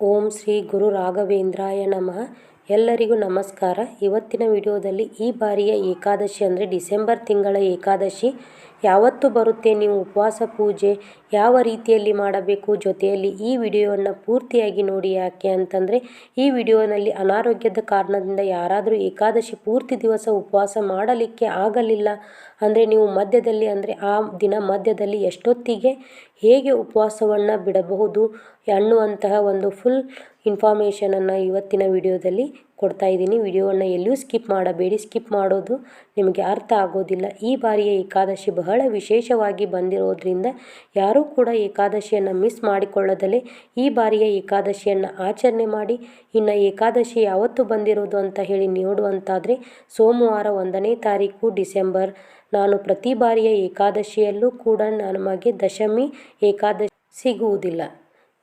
ಓಂ ಶ್ರೀ ಗುರು ರಾಘವೇಂದ್ರಾಯ ನಮಃ. ಎಲ್ಲರಿಗೂ ನಮಸ್ಕಾರ. ಇವತ್ತಿನ ವಿಡಿಯೋದಲ್ಲಿ ಈ ಬಾರಿಯ ಏಕಾದಶಿ ಅಂದರೆ ಡಿಸೆಂಬರ್ ತಿಂಗಳ ಏಕಾದಶಿ. ಯಾವತ್ತು ಬರುತ್ತೆ ನೀವು ಉಪವಾಸ ಪೂಜೆ? ಯಾವ ರೀತಿಯಲ್ಲಿ ಮಾಡಬೇಕು? ಜೊತೆಯಲ್ಲಿ ಈ ವಿಡಿಯೋವನ್ನು ಪೂರ್ತಿಯಾಗಿ ನೋಡಿ ಯಾಕೆ ಅಂತಂದರೆ, ಈ ವಿಡಿಯೋನಲ್ಲಿ ಅನಾರೋಗ್ಯದ ಕಾರಣದಿಂದ ಯಾರಾದರೂ ಏಕಾದಶಿ ಪೂರ್ತಿ ದಿವಸ ಉಪವಾಸ ಮಾಡಲಿಕ್ಕೆ ಆಗಲಿಲ್ಲ ಅಂದರೆ ನೀವು ಮಧ್ಯದಲ್ಲಿ ಅಂದರೆ ಆ ದಿನ ಮಧ್ಯದಲ್ಲಿ ಎಷ್ಟೊತ್ತಿಗೆ ಹೇಗೆ ಉಪವಾಸವನ್ನು ಬಿಡಬಹುದು? ಅನ್ನುವಂತಹ ಒಂದು ಫುಲ್ ಇನ್ಫಾರ್ಮೇಷನನ್ನು ಇವತ್ತಿನ ವಿಡಿಯೋದಲ್ಲಿ ಕೊಡ್ತಾ ಇದ್ದೀನಿ. ವಿಡಿಯೋವನ್ನು ಎಲ್ಲೂ ಸ್ಕಿಪ್ ಮಾಡಬೇಡಿ. ಸ್ಕಿಪ್ ಮಾಡೋದು ನಿಮಗೆ ಅರ್ಥ ಆಗೋದಿಲ್ಲ. ಈ ಬಾರಿಯ ಏಕಾದಶಿ ಬಹಳ ವಿಶೇಷವಾಗಿ ಬಂದಿರೋದ್ರಿಂದ ಯಾರೂ ಕೂಡ ಏಕಾದಶಿಯನ್ನು ಮಿಸ್ ಮಾಡಿಕೊಳ್ಳದಲೇ ಈ ಬಾರಿಯ ಏಕಾದಶಿಯನ್ನು ಆಚರಣೆ ಮಾಡಿ, ಇನ್ನು ಏಕಾದಶಿ ಯಾವತ್ತು ಬಂದಿರೋದು ಅಂತ ಹೇಳಿ ನೋಡುವಂತಾದರೆ ಸೋಮವಾರ ಒಂದನೇ ತಾರೀಕು ಡಿಸೆಂಬರ್. ನಾನು ಪ್ರತಿ ಬಾರಿಯ ಏಕಾದಶಿಯಲ್ಲೂ ಕೂಡ ನಮಗೆ ದಶಮಿ ಏಕಾದಶಿ ಸಿಗುವುದಿಲ್ಲ.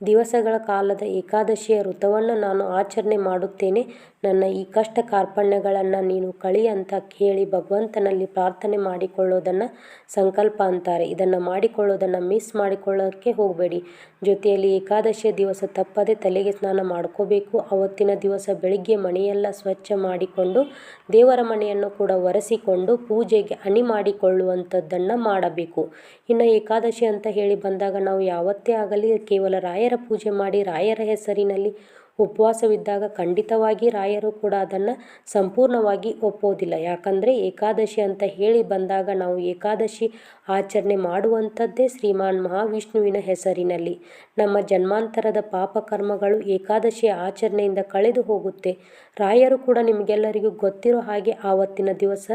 ದಿವಸಗಳ ಕಾಲದ ಏಕಾದಶಿಯ ವ್ರತವನ್ನು ನಾನು ಆಚರಣೆ ಮಾಡುತ್ತೇನೆ. ನನ್ನ ಈ ಕಷ್ಟ ಕಾರ್ಪಣ್ಯಗಳನ್ನು ನೀನು ಕಳಿ ಅಂತ ಕೇಳಿ ಭಗವಂತನಲ್ಲಿ ಪ್ರಾರ್ಥನೆ ಮಾಡಿಕೊಳ್ಳೋದನ್ನು ಸಂಕಲ್ಪ ಅಂತಾರೆ. ಇದನ್ನು ಮಾಡಿಕೊಳ್ಳೋದನ್ನು ಮಿಸ್ ಮಾಡಿಕೊಳ್ಳೋಕ್ಕೆ ಹೋಗಬೇಡಿ. ಜೊತೆಯಲ್ಲಿ ಏಕಾದಶಿಯ ದಿವಸ ತಪ್ಪದೆ ತಲೆಗೆ ಸ್ನಾನ ಮಾಡ್ಕೋಬೇಕು. ಅವತ್ತಿನ ದಿವಸ ಬೆಳಿಗ್ಗೆ ಮನೆಯೆಲ್ಲ ಸ್ವಚ್ಛ ಮಾಡಿಕೊಂಡು, ದೇವರ ಮನೆಯನ್ನು ಕೂಡ ಒರೆಸಿಕೊಂಡು ಪೂಜೆಗೆ ಅಣಿ ಮಾಡಿಕೊಳ್ಳುವಂಥದ್ದನ್ನು ಮಾಡಬೇಕು. ಇನ್ನು ಏಕಾದಶಿ ಅಂತ ಹೇಳಿ ಬಂದಾಗ ನಾವು ಯಾವತ್ತೇ ಆಗಲಿ ಕೇವಲ ರಾಯರ ಪೂಜೆ ಮಾಡಿ ರಾಯರ ಹೆಸರಿನಲ್ಲಿ ಉಪವಾಸವಿದ್ದಾಗ ಖಂಡಿತವಾಗಿ ರಾಯರು ಕೂಡ ಅದನ್ನು ಸಂಪೂರ್ಣವಾಗಿ ಒಪ್ಪೋದಿಲ್ಲ. ಯಾಕಂದರೆ ಏಕಾದಶಿ ಅಂತ ಹೇಳಿ ಬಂದಾಗ ನಾವು ಏಕಾದಶಿ ಆಚರಣೆ ಮಾಡುವಂಥದ್ದೇ ಶ್ರೀಮಾನ್ ಮಹಾವಿಷ್ಣುವಿನ ಹೆಸರಿನಲ್ಲಿ. ನಮ್ಮ ಜನ್ಮಾಂತರದ ಪಾಪಕರ್ಮಗಳು ಏಕಾದಶಿಯ ಆಚರಣೆಯಿಂದ ಕಳೆದು ಹೋಗುತ್ತೆ. ರಾಯರು ಕೂಡ ನಿಮಗೆಲ್ಲರಿಗೂ ಗೊತ್ತಿರೋ ಹಾಗೆ ಆವತ್ತಿನ ದಿವಸ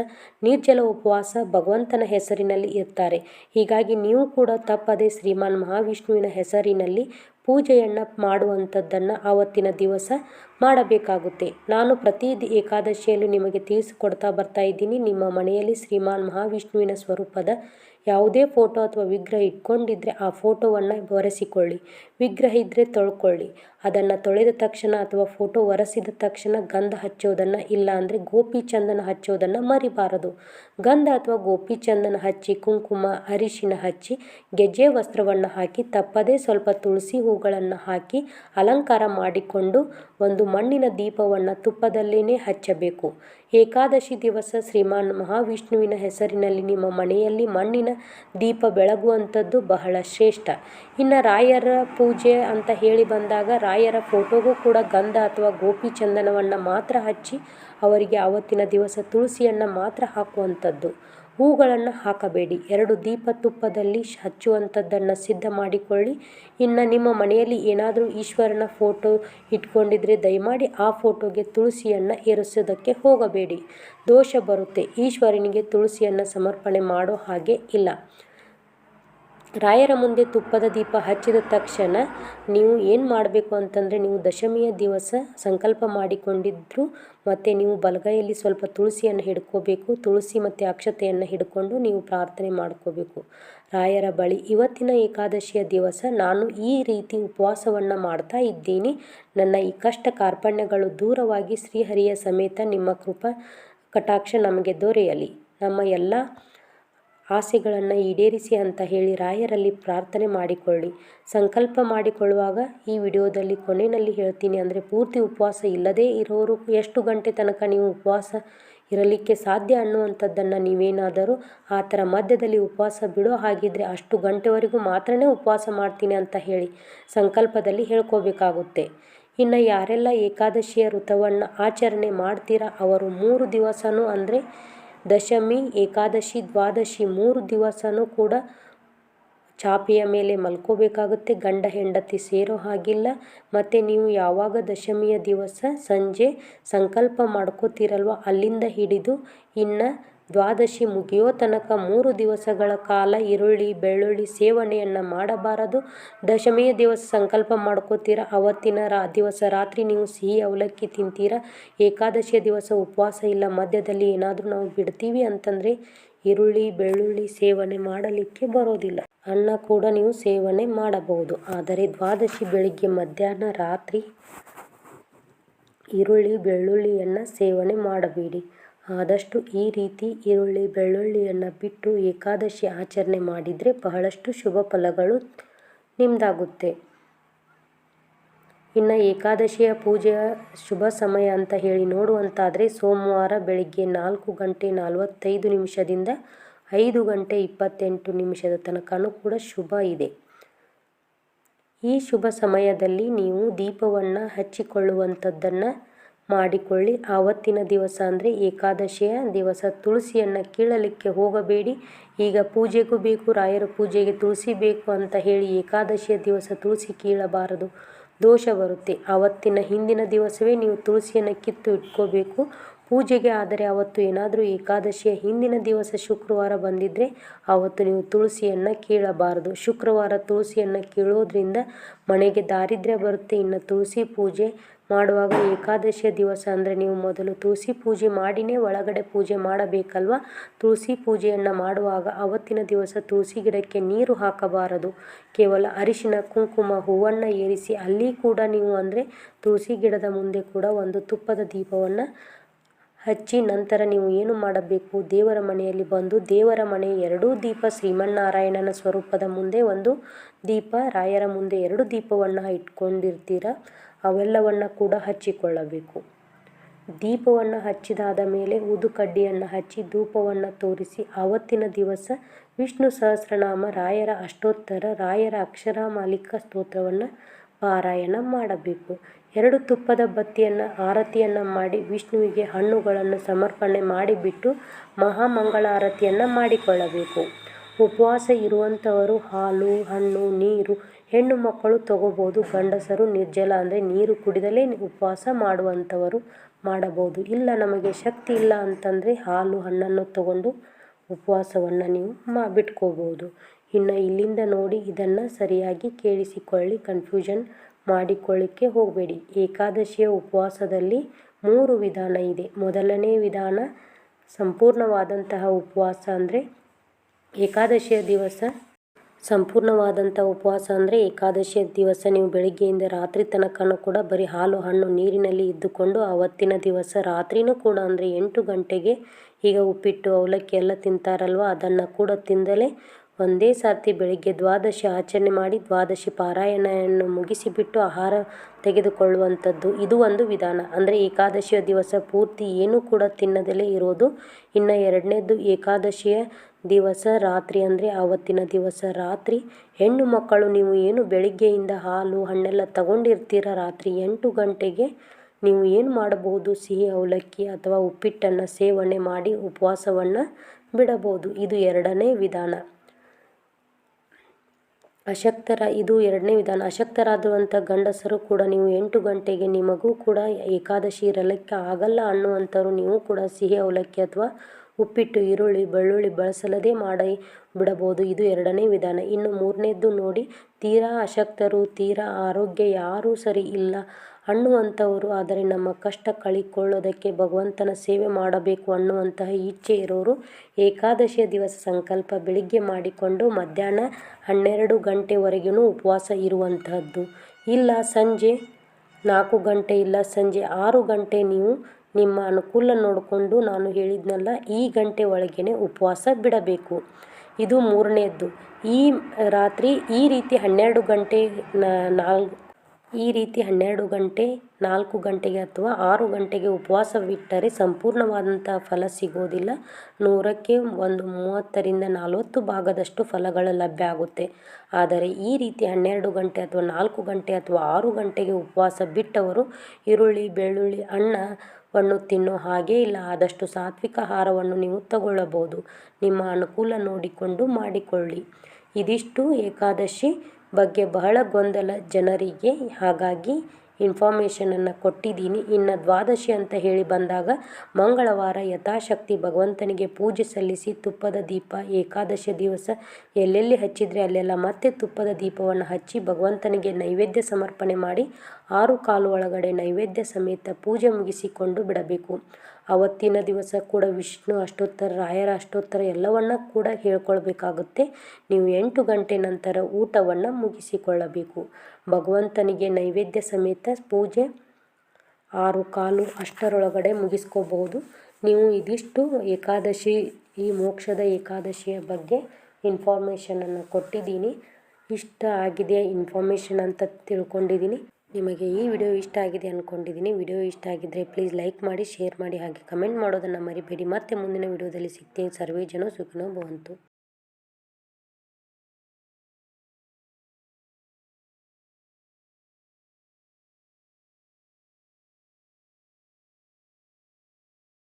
ನಿರ್ಜಲ ಉಪವಾಸ ಭಗವಂತನ ಹೆಸರಿನಲ್ಲಿ ಇರ್ತಾರೆ. ಹೀಗಾಗಿ ನೀವು ಕೂಡ ತಪ್ಪದೆ ಶ್ರೀಮಾನ್ ಮಹಾವಿಷ್ಣುವಿನ ಹೆಸರಿನಲ್ಲಿ ಪೂಜೆಯನ್ನು ಮಾಡುವಂಥದ್ದನ್ನು ಆವತ್ತಿನ ದಿವಸ ಮಾಡಬೇಕಾಗುತ್ತೆ. ನಾನು ಪ್ರತಿ ಏಕಾದಶಿಯಲ್ಲೂ ನಿಮಗೆ ತಿಳಿಸಿಕೊಡ್ತಾ ಬರ್ತಾ ಇದ್ದೀನಿ. ನಿಮ್ಮ ಮನೆಯಲ್ಲಿ ಶ್ರೀಮಾನ್ ಮಹಾವಿಷ್ಣುವಿನ ಸ್ವರೂಪದ ಯಾವುದೇ ಫೋಟೋ ಅಥವಾ ವಿಗ್ರಹ ಇಟ್ಕೊಂಡಿದ್ರೆ ಆ ಫೋಟೋವನ್ನು ಬರೆಸಿಕೊಳ್ಳಿ ವಿಗ್ರಹ ಇದ್ದರೆ ತೊಳ್ಕೊಳ್ಳಿ. ಅದನ್ನು ತೊಳೆದ ತಕ್ಷಣ ಅಥವಾ ಫೋಟೋ ಒರೆಸಿದ ತಕ್ಷಣ ಗಂಧ ಹಚ್ಚೋದನ್ನು ಇಲ್ಲ ಅಂದರೆ ಗೋಪಿ ಚಂದನ ಹಚ್ಚೋದನ್ನು ಮರಿಬಾರದು. ಗಂಧ ಅಥವಾ ಗೋಪಿ ಚಂದನ ಹಚ್ಚಿ, ಕುಂಕುಮ, ಅರಿಶಿನ ಹಚ್ಚಿ, ಗೆಜ್ಜೆ ವಸ್ತ್ರವನ್ನು ಹಾಕಿ, ತಪ್ಪದೇ ಸ್ವಲ್ಪ ತುಳಸಿ ಹೂಗಳನ್ನು ಹಾಕಿ, ಅಲಂಕಾರ ಮಾಡಿಕೊಂಡು ಒಂದು ಮಣ್ಣಿನ ದೀಪವನ್ನು ತುಪ್ಪದಲ್ಲೇ ಹಚ್ಚಬೇಕು. ಏಕಾದಶಿ ದಿವಸ ಶ್ರೀಮಾನ್ ಮಹಾವಿಷ್ಣುವಿನ ಹೆಸರಿನಲ್ಲಿ ನಿಮ್ಮ ಮನೆಯಲ್ಲಿ ಮಣ್ಣಿನ ದೀಪ ಬೆಳಗುವಂಥದ್ದು ಬಹಳ ಶ್ರೇಷ್ಠ. ಇನ್ನು ರಾಯರ ಪೂಜೆ ಅಂತ ಹೇಳಿ ಬಂದಾಗ ರಾಯರ ಫೋಟೋಗೂ ಕೂಡ ಗಂಧ ಅಥವಾ ಗೋಪಿ ಚಂದನವನ್ನು ಮಾತ್ರ ಹಚ್ಚಿ ಅವರಿಗೆ ಆವತ್ತಿನ ದಿವಸ ತುಳಸಿಯನ್ನು ಮಾತ್ರ ಹಾಕುವಂಥದ್ದು. ಹೂಗಳನ್ನು ಹಾಕಬೇಡಿ. ಎರಡು ದೀಪ ತುಪ್ಪದಲ್ಲಿ ಹಚ್ಚುವಂಥದ್ದನ್ನು ಸಿದ್ಧ ಮಾಡಿಕೊಳ್ಳಿ. ಇನ್ನು ನಿಮ್ಮ ಮನೆಯಲ್ಲಿ ಏನಾದರೂ ಈಶ್ವರನ ಫೋಟೋ ಇಟ್ಕೊಂಡಿದ್ರೆ ದಯಮಾಡಿ ಆ ಫೋಟೋಗೆ ತುಳಸಿಯನ್ನು ಏರಿಸೋದಕ್ಕೆ ಹೋಗಬೇಡಿ. ದೋಷ ಬರುತ್ತೆ. ಈಶ್ವರನಿಗೆ ತುಳಸಿಯನ್ನು ಸಮರ್ಪಣೆ ಮಾಡೋ ಹಾಗೆ ಇಲ್ಲ. ರಾಯರ ಮುಂದೆ ತುಪ್ಪದ ದೀಪ ಹಚ್ಚಿದ ತಕ್ಷಣ ನೀವು ಏನು ಮಾಡಬೇಕು ಅಂತಂದರೆ ನೀವು ದಶಮಿಯ ದಿವಸ ಸಂಕಲ್ಪ ಮಾಡಿಕೊಂಡಿದ್ದರು ಮತ್ತು ನೀವು ಬಲಗೈಯಲ್ಲಿ ಸ್ವಲ್ಪ ತುಳಸಿಯನ್ನು ಹಿಡ್ಕೋಬೇಕು, ತುಳಸಿ ಮತ್ತು ಅಕ್ಷತೆಯನ್ನು ಹಿಡ್ಕೊಂಡು ನೀವು ಪ್ರಾರ್ಥನೆ ಮಾಡ್ಕೋಬೇಕು. ರಾಯರ ಬಳಿ ಇವತ್ತಿನ ಏಕಾದಶಿಯ ದಿವಸ ನಾನು ಈ ರೀತಿ ಉಪವಾಸವನ್ನು ಮಾಡ್ತಾ ಇದ್ದೀನಿ. ನನ್ನ ಈ ಕಷ್ಟ ಕಾರ್ಪಣ್ಯಗಳು ದೂರವಾಗಿ ಶ್ರೀಹರಿಯ ಸಮೇತ ನಿಮ್ಮ ಕೃಪಾ ಕಟಾಕ್ಷ ನಮಗೆ ದೊರೆಯಲಿ. ನಮ್ಮ ಎಲ್ಲ ಆಸೆಗಳನ್ನು ಈಡೇರಿಸಿ ಅಂತ ಹೇಳಿ ರಾಯರಲ್ಲಿ ಪ್ರಾರ್ಥನೆ ಮಾಡಿಕೊಳ್ಳಿ. ಸಂಕಲ್ಪ ಮಾಡಿಕೊಳ್ಳುವಾಗ ಈ ವಿಡಿಯೋದಲ್ಲಿ ಕೊನೆಯಲ್ಲಿ ಹೇಳ್ತೀನಿ ಅಂದರೆ ಪೂರ್ತಿ ಉಪವಾಸ ಇಲ್ಲದೇ ಇರೋರು ಎಷ್ಟು ಗಂಟೆ ತನಕ ನೀವು ಉಪವಾಸ ಇರಲಿಕ್ಕೆ ಸಾಧ್ಯ ಅನ್ನುವಂಥದ್ದನ್ನು ನೀವೇನಾದರೂ ಆ ಥರ ಮಧ್ಯದಲ್ಲಿ ಉಪವಾಸ ಬಿಡೋ ಹಾಗಿದ್ದರೆ ಅಷ್ಟು ಗಂಟೆವರೆಗೂ ಮಾತ್ರ ಉಪವಾಸ ಮಾಡ್ತೀನಿ ಅಂತ ಹೇಳಿ ಸಂಕಲ್ಪದಲ್ಲಿ ಹೇಳ್ಕೋಬೇಕಾಗುತ್ತೆ. ಇನ್ನು ಯಾರೆಲ್ಲ ಏಕಾದಶಿಯ ಋತುವನ್ನು ಆಚರಣೆ ಮಾಡ್ತೀರಾ? ಅವರು ಮೂರು ದಿವಸನೂ ಅಂದರೆ ದಶಮಿ, ಏಕಾದಶಿ, ದ್ವಾದಶಿ ಮೂರು ದಿವಸನೂ ಕೂಡ ಚಾಪೆಯ ಮೇಲೆ ಮಲ್ಕೋಬೇಕಾಗುತ್ತೆ. ಗಂಡ ಹೆಂಡತಿ ಸೇರೋ ಹಾಗಿಲ್ಲ. ಮತ್ತು ನೀವು ಯಾವಾಗ ದಶಮಿಯ ದಿವಸ ಸಂಜೆ ಸಂಕಲ್ಪ ಮಾಡ್ಕೋತೀರಲ್ವ? ಅಲ್ಲಿಂದ ಹಿಡಿದು ಇನ್ನು ದ್ವಾದಶಿ ಮುಗಿಯೋ ತನಕ ಮೂರು ದಿವಸಗಳ ಕಾಲ ಈರುಳ್ಳಿ, ಬೆಳ್ಳುಳ್ಳಿ ಸೇವನೆಯನ್ನು ಮಾಡಬಾರದು. ದಶಮಿಯ ದಿವಸ ಸಂಕಲ್ಪ ಮಾಡ್ಕೋತೀರ? ಅವತ್ತಿನ ರಾ, ದಿವಸ ರಾತ್ರಿ ನೀವು ಸಿಹಿ ಅವಲಕ್ಕಿ ತಿಂತೀರ? ಏಕಾದಶಿಯ ದಿವಸ ಉಪವಾಸ ಇಲ್ಲ, ಮಧ್ಯದಲ್ಲಿ ಏನಾದರೂ ನಾವು ಬಿಡ್ತೀವಿ ಅಂತಂದರೆ ಈರುಳ್ಳಿ, ಬೆಳ್ಳುಳ್ಳಿ ಸೇವನೆ ಮಾಡಲಿಕ್ಕೆ ಬರೋದಿಲ್ಲ. ಅನ್ನ ಕೂಡ ನೀವು ಸೇವನೆ ಮಾಡಬಹುದು. ಆದರೆ ದ್ವಾದಶಿ ಬೆಳಿಗ್ಗೆ ಮಧ್ಯಾಹ್ನ ರಾತ್ರಿ ಈರುಳ್ಳಿ, ಬೆಳ್ಳುಳ್ಳಿಯನ್ನು ಸೇವನೆ ಮಾಡಬೇಡಿ. ಆದಷ್ಟು ಈ ರೀತಿ ಈರುಳ್ಳಿ, ಬೆಳ್ಳುಳ್ಳಿಯನ್ನು ಬಿಟ್ಟು ಏಕಾದಶಿ ಆಚರಣೆ ಮಾಡಿದರೆ ಬಹಳಷ್ಟು ಶುಭ ಫಲಗಳು ನಿಮ್ಮದಾಗುತ್ತೆ ಇನ್ನು ಏಕಾದಶಿಯ ಪೂಜೆಯ ಶುಭ ಸಮಯ ಅಂತ ಹೇಳಿ ನೋಡುವಂತಾದರೆ ಸೋಮವಾರ ಬೆಳಿಗ್ಗೆ ನಾಲ್ಕು ಗಂಟೆ ನಲವತ್ತೈದು ನಿಮಿಷದಿಂದ ಐದು ಗಂಟೆ ಇಪ್ಪತ್ತೆಂಟು ನಿಮಿಷದ ತನಕನೂ ಕೂಡ ಶುಭ ಇದೆ. ಈ ಶುಭ ಸಮಯದಲ್ಲಿ ನೀವು ದೀಪವನ್ನು ಹಚ್ಚಿಕೊಳ್ಳುವಂಥದ್ದನ್ನು ಮಾಡಿಕೊಳ್ಳಿ. ಆವತ್ತಿನ ದಿವಸ ಅಂದರೆ ಏಕಾದಶಿಯ ದಿವಸ. ತುಳಸಿಯನ್ನು ಕೀಳಲಿಕ್ಕೆ ಹೋಗಬೇಡಿ. ಈಗ ಪೂಜೆಗೂ ಬೇಕು, ರಾಯರ ಪೂಜೆಗೆ ತುಳಸಿ ಬೇಕು ಅಂತ ಹೇಳಿ ಏಕಾದಶಿಯ ದಿವಸ ತುಳಸಿ ಕೀಳಬಾರದು. ದೋಷ ಬರುತ್ತೆ. ಆವತ್ತಿನ ಹಿಂದಿನ ದಿವಸವೇ ನೀವು ತುಳಸಿಯನ್ನು ಕಿತ್ತು ಇಟ್ಕೋಬೇಕು. ಪೂಜೆಗೆ ಆದರೆ ಅವತ್ತು ಏನಾದರೂ ಏಕಾದಶಿಯ ಹಿಂದಿನ ದಿವಸ ಶುಕ್ರವಾರ ಬಂದಿದ್ದರೆ ಆವತ್ತು ನೀವು ತುಳಸಿಯನ್ನು ಕೀಳಬಾರದು. ಶುಕ್ರವಾರ ತುಳಸಿಯನ್ನು ಕೀಳೋದ್ರಿಂದ ಮನೆಗೆ ದಾರಿದ್ರ್ಯ ಬರುತ್ತೆ. ಇನ್ನು ತುಳಸಿ ಪೂಜೆ ಮಾಡುವಾಗ ಏಕಾದಶಿಯ ದಿವಸ ಅಂದರೆ ನೀವು ಮೊದಲು ತುಳಸಿ ಪೂಜೆ ಮಾಡಿನೇ ಒಳಗಡೆ ಪೂಜೆ ಮಾಡಬೇಕಲ್ವ? ತುಳಸಿ ಪೂಜೆಯನ್ನು ಮಾಡುವಾಗ ಅವತ್ತಿನ ದಿವಸ ತುಳಸಿ ಗಿಡಕ್ಕೆ ನೀರು ಹಾಕಬಾರದು. ಕೇವಲ ಅರಿಶಿನ, ಕುಂಕುಮ, ಹೂವನ್ನು ಏರಿಸಿ ಅಲ್ಲಿ ಕೂಡ ನೀವು ಅಂದರೆ ತುಳಸಿ ಗಿಡದ ಮುಂದೆ ಕೂಡ ಒಂದು ತುಪ್ಪದ ದೀಪವನ್ನು ಹಚ್ಚಿ ನಂತರ ನೀವು ಏನು ಮಾಡಬೇಕು? ದೇವರ ಮನೆಯಲ್ಲಿ ಬಂದು ದೇವರ ಮನೆ ಎರಡೂ ದೀಪ ಶ್ರೀಮನ್ನಾರಾಯಣನ ಸ್ವರೂಪದ ಮುಂದೆ ಒಂದು ದೀಪ, ರಾಯರ ಮುಂದೆ ಎರಡು ದೀಪವನ್ನು ಇಟ್ಕೊಂಡಿರ್ತೀರ? ಅವೆಲ್ಲವನ್ನು ಕೂಡ ಹಚ್ಚಿಕೊಳ್ಳಬೇಕು. ದೀಪವನ್ನು ಹಚ್ಚಿದಾದ ಮೇಲೆ ಊದುಕಡ್ಡಿಯನ್ನು ಹಚ್ಚಿ ಧೂಪವನ್ನು ತೋರಿಸಿ ಆವತ್ತಿನ ದಿವಸ ವಿಷ್ಣು ಸಹಸ್ರನಾಮ, ರಾಯರ ಅಷ್ಟೋತ್ತರ, ರಾಯರ ಅಕ್ಷರ ಮಾಲಿಕ ಸ್ತೋತ್ರವನ್ನು ಪಾರಾಯಣ ಮಾಡಬೇಕು. ಎರಡು ತುಪ್ಪದ ಬತ್ತಿಯನ್ನು, ಆರತಿಯನ್ನು ಮಾಡಿ ವಿಷ್ಣುವಿಗೆ ಹಣ್ಣುಗಳನ್ನು ಸಮರ್ಪಣೆ ಮಾಡಿಬಿಟ್ಟು ಮಹಾಮಂಗಳಾರತಿಯನ್ನು ಮಾಡಿಕೊಳ್ಳಬೇಕು. ಉಪವಾಸ ಇರುವಂಥವರು ಹಾಲು, ಹಣ್ಣು, ನೀರು, ಹೆಣ್ಣು ಮಕ್ಕಳು ತಗೋಬೋದು, ಗಂಡಸರು ನಿರ್ಜಲ ಅಂದರೆ ನೀರು ಕುಡಿದಲೇ ಉಪವಾಸ ಮಾಡುವಂಥವರು ಮಾಡಬಹುದು ಇಲ್ಲ, ನಮಗೆ ಶಕ್ತಿ ಇಲ್ಲ ಅಂತಂದರೆ ಹಾಲು, ಹಣ್ಣನ್ನು ತಗೊಂಡು ಉಪವಾಸವನ್ನು ನೀವು ಮಾ ಬಿಟ್ಕೋಬೋದು ಇನ್ನು ಇಲ್ಲಿಂದ ನೋಡಿ ಇದನ್ನು ಸರಿಯಾಗಿ ಕೇಳಿಸಿಕೊಳ್ಳಿ, ಕನ್ಫ್ಯೂಷನ್ ಮಾಡಿಕೊಳ್ಳಿಕ್ಕೆ ಹೋಗಬೇಡಿ. ಏಕಾದಶಿಯ ಉಪವಾಸದಲ್ಲಿ ಮೂರು ವಿಧಾನ ಇದೆ. ಮೊದಲನೇ ವಿಧಾನ, ಸಂಪೂರ್ಣವಾದಂತಹ ಉಪವಾಸ ಅಂದರೆ ಏಕಾದಶಿಯ ದಿವಸ. ಸಂಪೂರ್ಣವಾದಂಥ ಉಪವಾಸ ಅಂದರೆ ಏಕಾದಶಿಯ ದಿವಸ. ನೀವು ಬೆಳಿಗ್ಗೆಯಿಂದ ರಾತ್ರಿ ತನಕನೂ ಕೂಡ ಬರೀ ಹಾಲು, ಹಣ್ಣು, ನೀರಿನಲ್ಲಿ ಇದ್ದುಕೊಂಡು ಆವತ್ತಿನ ದಿವಸ ರಾತ್ರಿನೂ ಕೂಡ ಅಂದರೆ ಎಂಟು ಗಂಟೆಗೆ ಈಗ ಉಪ್ಪಿಟ್ಟು, ಅವಲಕ್ಕಿ ಎಲ್ಲ ತಿಂತಾರಲ್ವ? ಅದನ್ನು ಕೂಡ ತಿಂದಲೇ ಒಂದೇ ಸರ್ತಿ ಬೆಳಿಗ್ಗೆ ದ್ವಾದಶಿ ಆಚರಣೆ ಮಾಡಿ ದ್ವಾದಶಿ ಪಾರಾಯಣವನ್ನು ಮುಗಿಸಿಬಿಟ್ಟು ಆಹಾರ ತೆಗೆದುಕೊಳ್ಳುವಂಥದ್ದು ಇದು ಒಂದು ವಿಧಾನ. ಅಂದರೆ ಏಕಾದಶಿಯ ದಿವಸ ಪೂರ್ತಿ ಏನೂ ಕೂಡ ತಿನ್ನದಲೇ ಇರೋದು. ಇನ್ನು ಎರಡನೇದು ಏಕಾದಶಿಯ ದಿವಸ ರಾತ್ರಿ ಅಂದರೆ ಆವತ್ತಿನ ದಿವಸ ರಾತ್ರಿ. ಹೆಣ್ಣು ಮಕ್ಕಳು ನೀವು ಏನು ಬೆಳಿಗ್ಗೆಯಿಂದ ಹಾಲು, ಹಣ್ಣೆಲ್ಲ ತಗೊಂಡಿರ್ತೀರ ರಾತ್ರಿ ಎಂಟು ಗಂಟೆಗೆ ನೀವು ಏನು ಮಾಡಬಹುದು? ಸಿಹಿ, ಅವಲಕ್ಕಿ ಅಥವಾ ಉಪ್ಪಿಟ್ಟನ್ನು ಸೇವನೆ ಮಾಡಿ ಉಪವಾಸವನ್ನು ಬಿಡಬಹುದು. ಇದು ಎರಡನೇ ವಿಧಾನ. ಅಶಕ್ತರ ಇದು ಎರಡನೇ ವಿಧಾನ. ಅಶಕ್ತರಾದಂಥ ಗಂಡಸರು ಕೂಡ ನೀವು ಎಂಟು ಗಂಟೆಗೆ ನಿಮಗೂ ಕೂಡ ಏಕಾದಶಿ ಇರಲಿಕ್ಕೆ ಆಗಲ್ಲ ಅನ್ನುವಂಥವ್ರು ನೀವು ಕೂಡ ಸಿಹಿ ಅವಲಕ್ಕಿ ಅಥವಾ ಉಪ್ಪಿಟ್ಟು, ಈರುಳ್ಳಿ, ಬೆಳ್ಳುಳ್ಳಿ ಬಳಸಲದೇ ಮಾಡಿ ಬಿಡಬಹುದು ಇದು ಎರಡನೇ ವಿಧಾನ. ಇನ್ನು ಮೂರನೇದ್ದು ನೋಡಿ, ತೀರಾ ಅಶಕ್ತರು, ತೀರಾ ಆರೋಗ್ಯ ಯಾರೂ ಸರಿ ಇಲ್ಲ ಅನ್ನುವಂಥವರು ಆದರೆ ನಮ್ಮ ಕಷ್ಟ ಕಳಿಕೊಳ್ಳೋದಕ್ಕೆ ಭಗವಂತನ ಸೇವೆ ಮಾಡಬೇಕು ಅನ್ನುವಂತಹ ಇಚ್ಛೆ ಇರೋರು ಏಕಾದಶಿಯ ದಿವಸ ಸಂಕಲ್ಪ ಬೆಳಿಗ್ಗೆ ಮಾಡಿಕೊಂಡು ಮಧ್ಯಾಹ್ನ ಹನ್ನೆರಡು ಗಂಟೆವರೆಗೂ ಉಪವಾಸ ಇರುವಂತಹದ್ದು. ಇಲ್ಲ ಸಂಜೆ ನಾಲ್ಕು ಗಂಟೆ, ಇಲ್ಲ ಸಂಜೆ ಆರು ಗಂಟೆ ನೀವು ನಿಮ್ಮ ಅನುಕೂಲ ನೋಡಿಕೊಂಡು ನಾನು ಹೇಳಿದ್ನಲ್ಲ, ಈ ಗಂಟೆ ಒಳಗೇ ಉಪವಾಸ ಬಿಡಬೇಕು. ಇದು ಮೂರನೇದ್ದು. ಈ ರಾತ್ರಿ ಈ ರೀತಿ ಹನ್ನೆರಡು ಗಂಟೆ ನಾಲ್ಕು ಈ ರೀತಿ ಹನ್ನೆರಡು ಗಂಟೆ, ನಾಲ್ಕು ಗಂಟೆಗೆ ಅಥವಾ ಆರು ಗಂಟೆಗೆ ಉಪವಾಸವಿಟ್ಟರೆ ಸಂಪೂರ್ಣವಾದಂತಹ ಫಲ ಸಿಗೋದಿಲ್ಲ. ನೂರಕ್ಕೆ ಒಂದು, ಮೂವತ್ತರಿಂದ ನಲವತ್ತು ಭಾಗದಷ್ಟು ಫಲಗಳು ಲಭ್ಯ ಆಗುತ್ತೆ. ಆದರೆ ಈ ರೀತಿ ಹನ್ನೆರಡು ಗಂಟೆ ಅಥವಾ ನಾಲ್ಕು ಗಂಟೆ ಅಥವಾ ಆರು ಗಂಟೆಗೆ ಉಪವಾಸ ಬಿಟ್ಟವರು ಈರುಳ್ಳಿ, ಬೆಳ್ಳುಳ್ಳಿ, ಅನ್ನ ವನ್ನು ತಿನ್ನೋ ಹಾಗೇ ಇಲ್ಲ. ಆದಷ್ಟು ಸಾತ್ವಿಕ ಆಹಾರವನ್ನು ನೀವು ತಗೊಳ್ಳಬಹುದು. ನಿಮ್ಮ ಅನುಕೂಲ ನೋಡಿಕೊಂಡು ಮಾಡಿಕೊಳ್ಳಿ. ಇದಿಷ್ಟು ಏಕಾದಶಿ. ಬಗ್ಗೆ ಬಹಳ ಗೊಂದಲ ಜನರಿಗೆ. ಹಾಗಾಗಿ ಇನ್ಫಾರ್ಮೇಷನನ್ನು ಕೊಟ್ಟಿದ್ದೀನಿ. ಇನ್ನು ದ್ವಾದಶಿ ಅಂತ ಹೇಳಿ ಬಂದಾಗ ಮಂಗಳವಾರ ಯಥಾಶಕ್ತಿ ಭಗವಂತನಿಗೆ ಪೂಜೆ ಸಲ್ಲಿಸಿ ತುಪ್ಪದ ದೀಪ, ಏಕಾದಶಿ ದಿವಸ ಎಲ್ಲೆಲ್ಲಿ ಹಚ್ಚಿದರೆ ಅಲ್ಲೆಲ್ಲ ಮತ್ತೆ ತುಪ್ಪದ ದೀಪವನ್ನು ಹಚ್ಚಿ ಭಗವಂತನಿಗೆ ನೈವೇದ್ಯ ಸಮರ್ಪಣೆ ಮಾಡಿ ಆರು ಕಾಲು ಒಳಗಡೆ ನೈವೇದ್ಯ ಸಮೇತ ಪೂಜೆ ಮುಗಿಸಿಕೊಂಡು ಬಿಡಬೇಕು. ಅವತ್ತಿನ ದಿವಸ ಕೂಡ ವಿಷ್ಣು ಅಷ್ಟೋತ್ತರ, ರಾಯರ ಅಷ್ಟೋತ್ತರ ಎಲ್ಲವನ್ನ ಕೂಡ ಹೇಳ್ಕೊಳ್ಬೇಕಾಗುತ್ತೆ. ನೀವು ಎಂಟು ಗಂಟೆ ನಂತರ ಊಟವನ್ನು ಮುಗಿಸಿಕೊಳ್ಳಬೇಕು. ಭಗವಂತನಿಗೆ ನೈವೇದ್ಯ ಸಮೇತ ಪೂಜೆ ಆರು ಕಾಲು ಅಷ್ಟರೊಳಗಡೆ ಮುಗಿಸ್ಕೋಬಹುದು. ನೀವು ಇದಿಷ್ಟು ಏಕಾದಶಿ, ಈ ಮೋಕ್ಷದ ಏಕಾದಶಿಯ ಬಗ್ಗೆ ಇನ್ಫಾರ್ಮೇಷನನ್ನು ಕೊಟ್ಟಿದ್ದೀನಿ. ಇಷ್ಟ ಆಗಿದೆ ಇನ್ಫಾರ್ಮೇಷನ್ ಅಂತ ತಿಳ್ಕೊಂಡಿದ್ದೀನಿ. ನಿಮಗೆ ಈ ವಿಡಿಯೋ ಇಷ್ಟ ಆಗಿದೆ ಅಂದ್ಕೊಂಡಿದ್ದೀನಿ ವಿಡಿಯೋ ಇಷ್ಟ ಆಗಿದ್ದರೆ ಪ್ಲೀಸ್ ಲೈಕ್ ಮಾಡಿ, ಶೇರ್ ಮಾಡಿ ಹಾಗೆ ಕಮೆಂಟ್ ಮಾಡೋದನ್ನು ಮರಿಬೇಡಿ. ಮತ್ತೆ ಮುಂದಿನ ವಿಡಿಯೋದಲ್ಲಿ ಸಿಗ್ತೀನಿ. ಸರ್ವೇ ಜನ ಸುಖಿನೋ ಭವಂತು.